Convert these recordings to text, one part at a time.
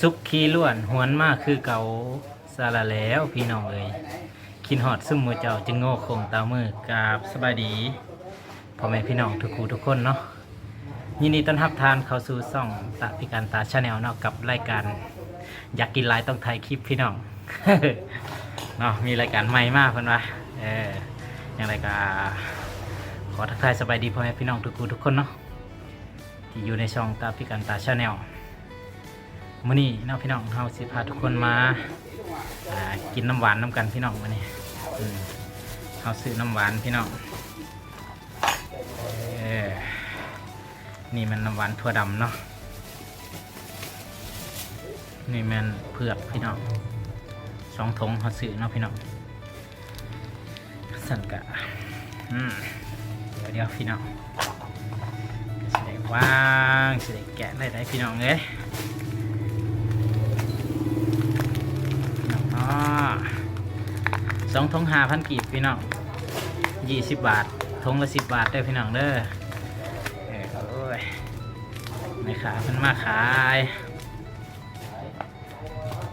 ซุกขี้ล้วนหวนมากคือเก่าสาระแล้วพี่น้องเอ้ยคินหอดซุ่มมือเจ้าจึงโง่คงตามือกราบสบายดีพ่อแม่พี่น้องทุกคู่ทุกคนเนาะยินดีต้อนรับทานเข้าสู่ซ่องตาพิการตาชาแนลเนาะกับรายการ อยากกินหลายต้องถ่ายคลิปพี่น้อง เนาะมีรายการใหม่มากเพิ่อนว่าเอออย่างไรก็ขอทักทายสบายดีพ่อแม่พี่น้องทุกคู่ทุกคนเนาะที่อยู่ในช่องตาพิการตาชาแนล มื้อนี้เน้องพี่น้องเฮาสิพาทุกคนมาอ่ากินน้ำหวานน้ำกันพี่น้องมื้อนี้อืมเฮาซื้อน้ำหวานพี่น้องเออนี่มันน้ำหวานถั่วดำเนาะนี่มันเผือกพี่น้องสองถงเฮาซื้อเนาะพี่น้องสั่นกะอืมเดี๋ยวเดี๋ยวพี่น้องสิได้ว่างสิได้แกะได้ได้พี่น้องเอ้ย สองทงหาพันกีบพี่น้องยี่สิบบาททงละสิบบาทได้พี่น้องเด้อเออโอ้ยไม่ขาเพิ่นมาขาย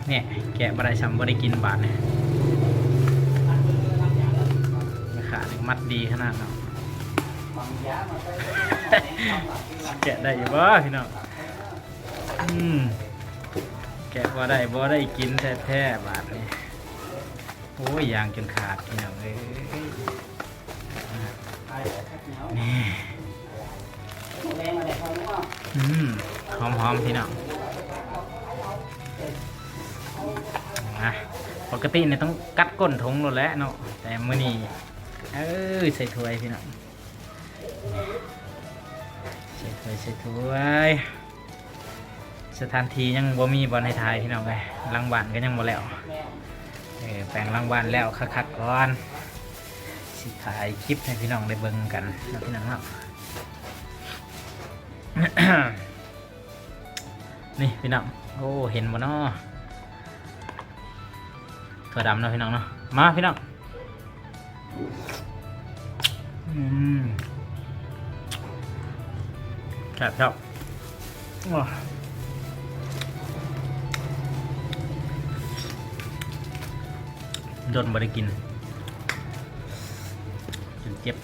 เนี่ยแกะบะไรซ้ำบ่ได้กินบาทเนี่ยไม่ขาเนี่ยมัดดีขนาดเนาะแกะได้อยู่บ่พี่น้องอืมแกะบ่ได้บ่ได้กินแท้ๆบาดนี้โอ้ยยางจนขาดพี่น้องเอ้ยนี่อืมหอมๆพี่น้องนะปกติเนี่ยต้องกัดก้นทงหมดแล้วเนาะแต่มื้อนี้เอ้ยใส่ถ้วยพี่น้องใส่ถ้วยใส่ถ้วยสถานที่ยังบ่มีบอลในไทยพี่น้องเลยรางวัลก็ยังบ่แล้ว เออแปลงรางวัลแล้วคักๆก่อนสิถ่ายคลิปให้พี่น้องได้เบิ่งกันนะพี่น้องเนาะนี่พี่น้องโอ้เห็นบ่เนาะถั่วดำเนาะพี่น้องเนาะมาพี่น้องอืมครับครับ โดนบริกินจนเจ็บ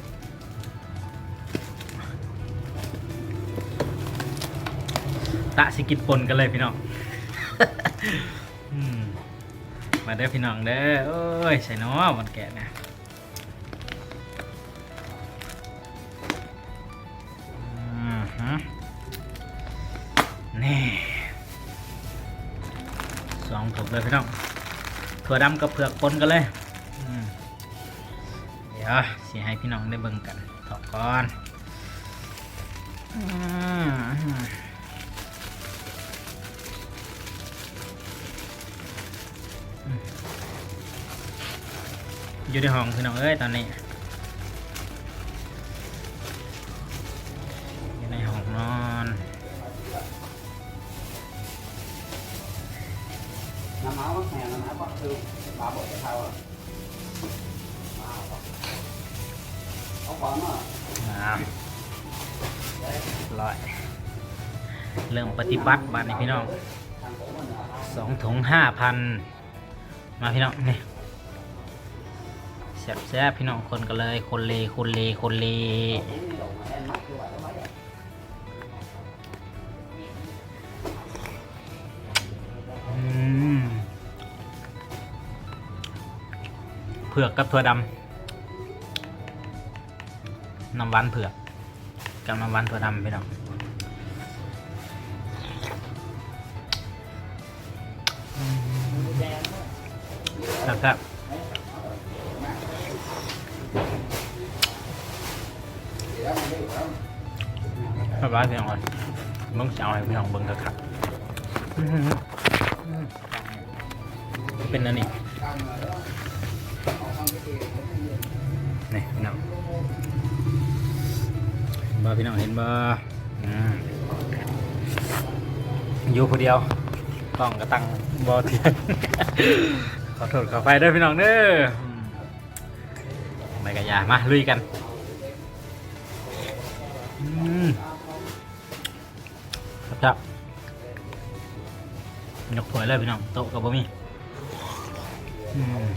ตะสิกินปนกันเลยพี่น้องอืมมาเด้อพี่น้องเด้อโอ้ยใส่น้อมันแกะนะอือฮึนี่สองถุงเลยพี่น้อง ถั่วดำกับเผือกปนกันเลยเดี๋ยวสีให้พี่น้องได้เบิ่งกันถอดก่อนอยู่ในห้องพี่น้องเอ้ยตอนนี้ น้ำเมาส์แม่น้ำเมาส์ก็คือปลาบดจะเท่าอะเอาก่อนเนาะอ่าร้อย เริ่มปฏิบัติบัตรนี่พี่น้องทางผมมันเนาะสองถุงห้าพันมาพี่น้องนี่แซ่บแซ่บๆพี่น้องคนกันเลยคนเลคนเลคนเลผม ผือกกับถั่วดำน้ำหวานเผือกกับน้ำหวานถั่วดำพี่น้องอืมครับครับสบายพี่น้องเลยมึงจะเอาให้พี่น้องเบิ่งเถอะครับ เป็นอันนี้ นี่พี่น้องบ่พี่น้องเห็นบ่อืมอยู่คนเดียวต้องกระตังบ่เทียนขอโทษขอไฟด้วยพี่น้องเด้ออืมไม่กระยามาลุยกันอืมครับครับยกถ้วยเลยพี่น้องโต๊ะกับบ่มีอืม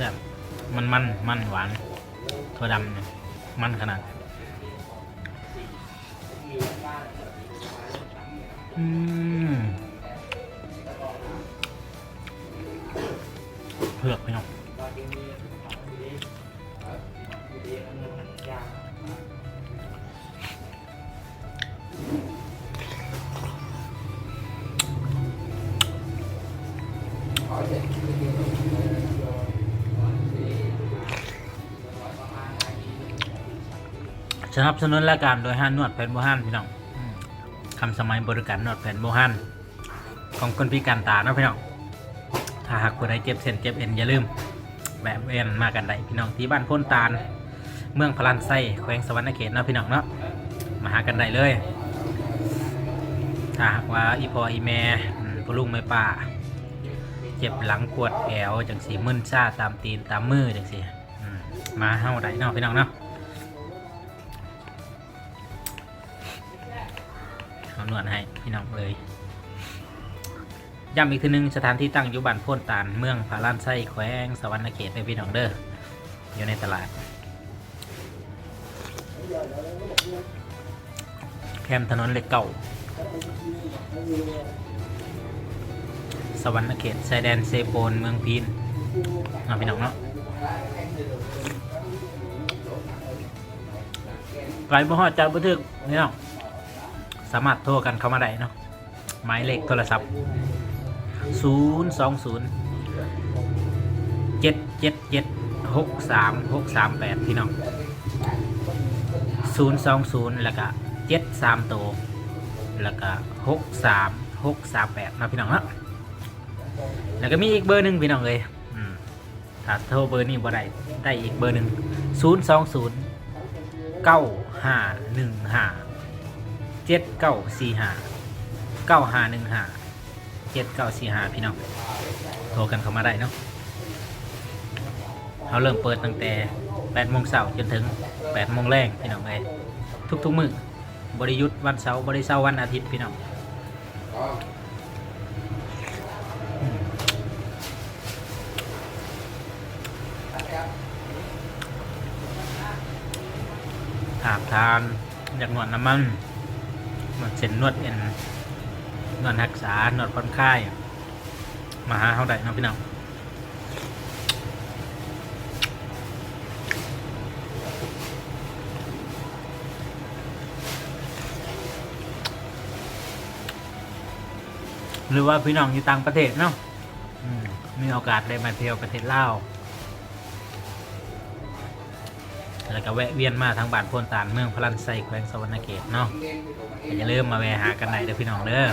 ซ่บมันมันมันหวานถั่วดำเนี่ยมันขนาดอืมเผือกไปหน่อย นับสนุนรายการโดยห้านนวดแผนโบฮันพี่น้องอืมคำสมัยบริการนวดแผนโบฮันของคนพิการตาเนาะพี่น้อง ถ้าหากผู้ใดเจ็บเส้นเจ็บเอ็นอย่าลืมแบบเอ็นมากันได้พี่น้องที่บ้านพ้นตาล เมืองพลันไส้แขวงสวรรณเขตเนาะพี่น้องเนาะ มาหากันได้เลย ถ้าหากว่าอีพออีแม่พลุงแม่ป้าเจ็บหลังปวดแอวจังสีมึนชาตามตีนตามมือจังสีมาเฮาได้เนาะพี่น้องเนาะ เอานวดให้พี่น้องเลยย้ำอีกทีหนึงสถานที่ตั้งอยู่บ้านโพ้นตาลเมืองพาลานไส้แขวงสวรรณเขตเลยพี่น้องเด้ออยู่ในตลาด แคมถนนเล็กเก่า สวรรณเขตชายแดนเซโปนเมืองพีนเอาพี่น้องเนาะไกลบ่ฮอดจากบันทึกพี่น้อง สามารถโทรกันเข้ามาได้เนาะหมายเลขโทรศัพท์ 0 2 0 7 7 7 6 3 6 3 8 พี่น้อง 0 2 0 แล้วก็7 3โตแล้วก็6 3 6 3 8นะพี่น้องเนาะแล้วก็มีอีกเบอร์หนึ่งพี่น้องเลยถ้าโทรเบอร์นี้บ่ได้ได้อีกเบอร์หนึ่ง0 2 0 9 5 1 5 เจ็ดเก้าสี่ห้าเก้าห้าหนึ่งห้าเจ็ดเก้าสี่ห้าพี่น้องโทรกันเข้ามาได้เนาะเขาเริ่มเปิดตั้งแต่แปดโมงเช้าจนถึงแปดโมงแรงพี่น้องเลยทุกๆมื้อบริยุทธ์วันเสาร์บริเสาร์วันอาทิตย์พี่น้องอืมหากทานอยากนวดน้ำมัน นวดเส้นนวดเอ็นนวดรักษานวดผ่อนคลายมาหาเขาได้เนะพี่น้องหรือว่าพี่น้องอยู่ต่างประเทศเนาะมีโอกาสได้มาเที่ยวประเทศลาวแล้วก็แวะเวียนมาทางบ้านพนตาลเมืองพลันไซแขวงสวรรณเขตเนาะ อย่าลืมมาแวะหากันไหนเด้อพี่น้องเด้อ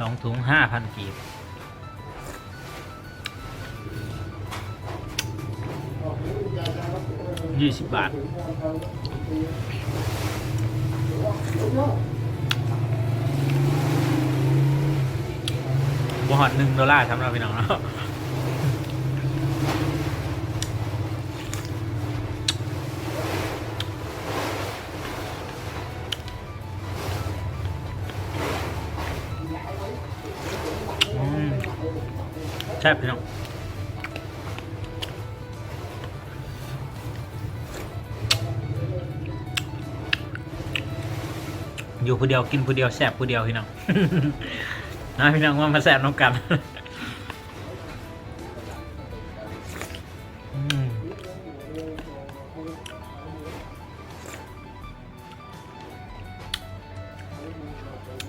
สองถุงห้าพันกีบยี่สิบบาทบหอดหนึ่งดอลลาร์สำหรับพี่น้องเนาะ แซ่บพี่น้องอยู่ผู้เดียวกินผู้เดียวแซ่บผู้เดียวพี่น้องนะพี่น้องว่ามาแซ่บน้องกัน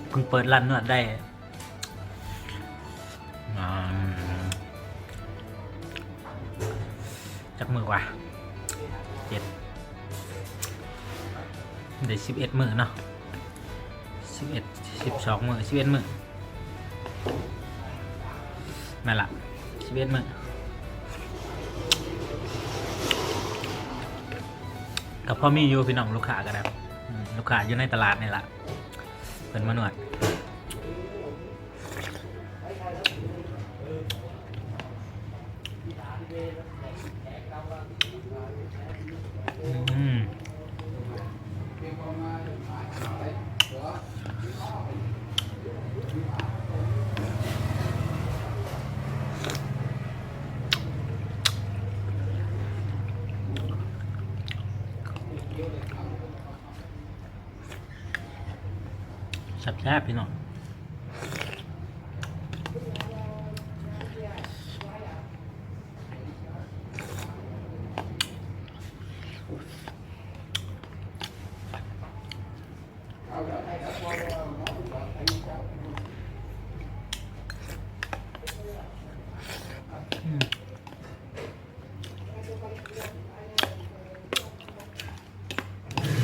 เพิ่งเปิดร้านนวดได้ จักมือว่ะเจ็ดเดี๋ยวสิบเอ็ดมือเนาะสิบเอ็ดสิบสองมือสิบเอ็ดมือนั่นละชีวิตมึงกับพ่อมีอยู่พี่น้องลูกค้ากันนะลูกค้าอยู่ในตลาดนี่แหละเป็นมานวด แซ่บๆพี่น้อง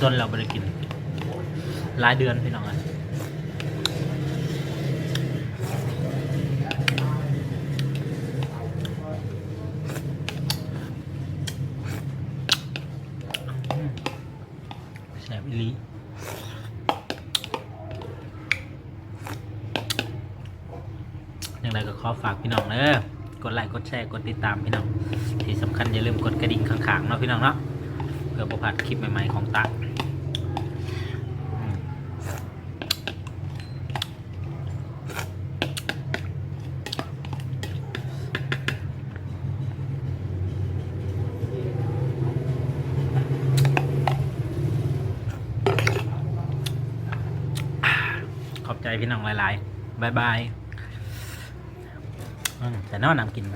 จนเราไปกิน หลายเดือนพี่น้องอะอืมแซ่บอีลีอย่างไรก็ขอฝากพี่น้องเนอะกดไลค์กดแชร์กดติดตามพี่น้อง ที่สำคัญอย่าลืมกดกระดิ่งข้างๆเนาะพี่น้องเนาะเพื่อประพลาดคลิปใหม่ๆของตักอืมขอบใจ พี่น้องหลายๆบายบายแต่นอนนำกินม